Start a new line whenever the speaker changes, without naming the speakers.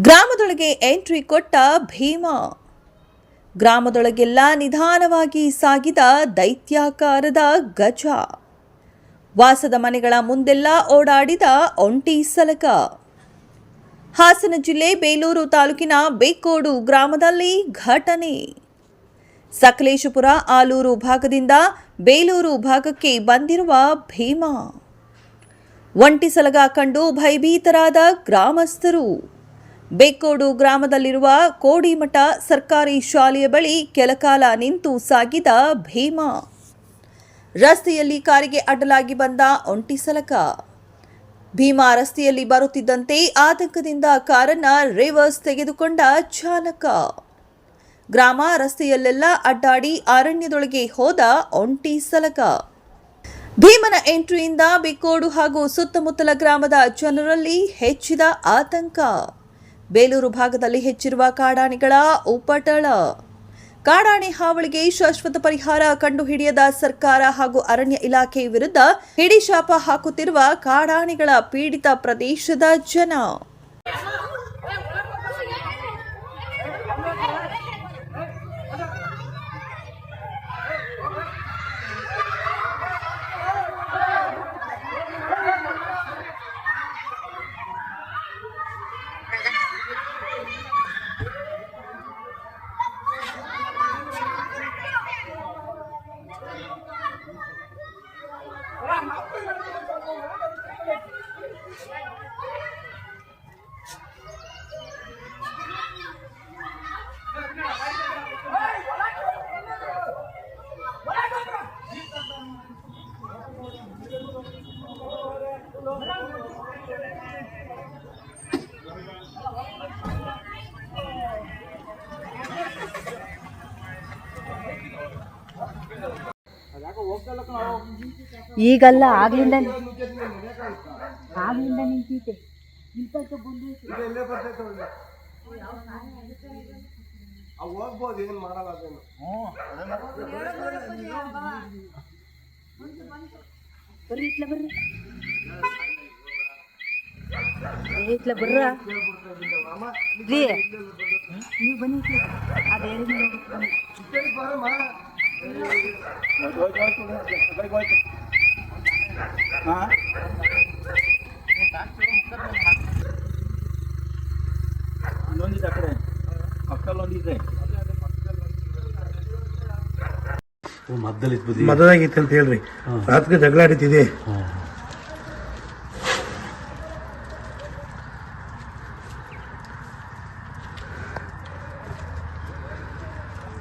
ಗ್ರಾಮದೊಳಗೆ entry ಕೊಟ್ಟ ಭೀಮ. ಗ್ರಾಮದೊಳಗೆಲ್ಲ ನಿಧಾನವಾಗಿ ಸಾಗಿದ ದೈತ್ಯಾಕಾರದ ಗಜ. ವಾಸದ ಮನೆಗಳ ಮುಂದೆಲ್ಲ ಓಡಾಡಿದ ಒಂಟಿ ಸಲಕ. ಹಾಸನ ಜಿಲ್ಲೆ ಬೇಲೂರು ತಾಲೂಕಿನ ಬೇಕೋಡು ಗ್ರಾಮದಲ್ಲಿ ಘಟನೆ. ಸಕಲೇಶಪುರ ಆಲೂರು ಭಾಗದಿಂದ ಬೇಲೂರು ಭಾಗಕ್ಕೆ ಬಂದಿರುವ ಭೀಮ. ಒಂಟಿ ಸಲಗ ಕಂಡು ಭಯಭೀತರಾದ ಗ್ರಾಮಸ್ಥರು. ಬೇಕೋಡು ಗ್ರಾಮದಲ್ಲಿರುವ ಕೋಡಿಮಠ ಸರ್ಕಾರಿ ಶಾಲೆಯ ಬಳಿ ಕೆಲಕಾಲ ನಿಂತು ಸಾಗಿದ ಭೀಮ. ರಸ್ತೆಯಲ್ಲಿ ಕಾರಿಗೆ ಅಡ್ಡಲಾಗಿ ಬಂದ ಒಂಟಿ ಸಲಕ. ಭೀಮಾ ರಸ್ತೆಯಲ್ಲಿ ಬರುತ್ತಿದ್ದಂತೆ ಆತಂಕದಿಂದ ಕಾರನ್ನ ರಿವರ್ಸ್ ತೆಗೆದುಕೊಂಡ ಚಾಲಕ. ಗ್ರಾಮ ರಸ್ತೆಯಲ್ಲೆಲ್ಲ ಅಡ್ಡಾಡಿ ಅರಣ್ಯದೊಳಗೆ ಹೋದ ಒಂಟಿ ಸಲಕ. ಭೀಮನ ಎಂಟ್ರಿಯಿಂದ ಬಿಕ್ಕೋಡು ಹಾಗೂ ಸುತ್ತಮುತ್ತಲ ಗ್ರಾಮದ ಜನರಲ್ಲಿ ಹೆಚ್ಚಿದ ಆತಂಕ. ಬೇಲೂರು ಭಾಗದಲ್ಲಿ ಹೆಚ್ಚಿರುವ ಕಾಡಾನೆಗಳ ಉಪಟಳ. ಕಾಡಾಣಿ ಹಾವಳಿಗೆ ಶಾಶ್ವತ ಪರಿಹಾರ ಕಂಡುಹಿಡಿಯದ ಸರ್ಕಾರ ಹಾಗೂ ಅರಣ್ಯ ಇಲಾಖೆ ವಿರುದ್ಧ ಹಿಡಿಶಾಪ ಹಾಕುತ್ತಿರುವ ಕಾಡಾಣಿಗಳ ಪೀಡಿತ ಪ್ರದೇಶದ ಜನ.
ಈಗಲ್ಲ ಆಗ್ಲಿಂದ ಆಗ್ಲಿಂದ ನಿಂತೈತೆ
ಹೋಗ್ಬೋದು ಏನ್ ಮಾಡಲ್ಲ
ಬರ್ರಿ ಇಟ್ಲ ಬರ್ರಿ. ಇಟ್ಲ ಬರ್ರ? ರೀ. ನೀವು ಬನ್ನಿ ಇಟ್ಲ. ಅದ್
ಆ ಕಡೆ ಪಕ್ಕದಲ್ಲೊಂದಿದೆ
ಅಂತ ಹೇಳ್ರಿ. ರಾತ್ರಿ ಜಗಳ ಆಡಿತಿದೆ.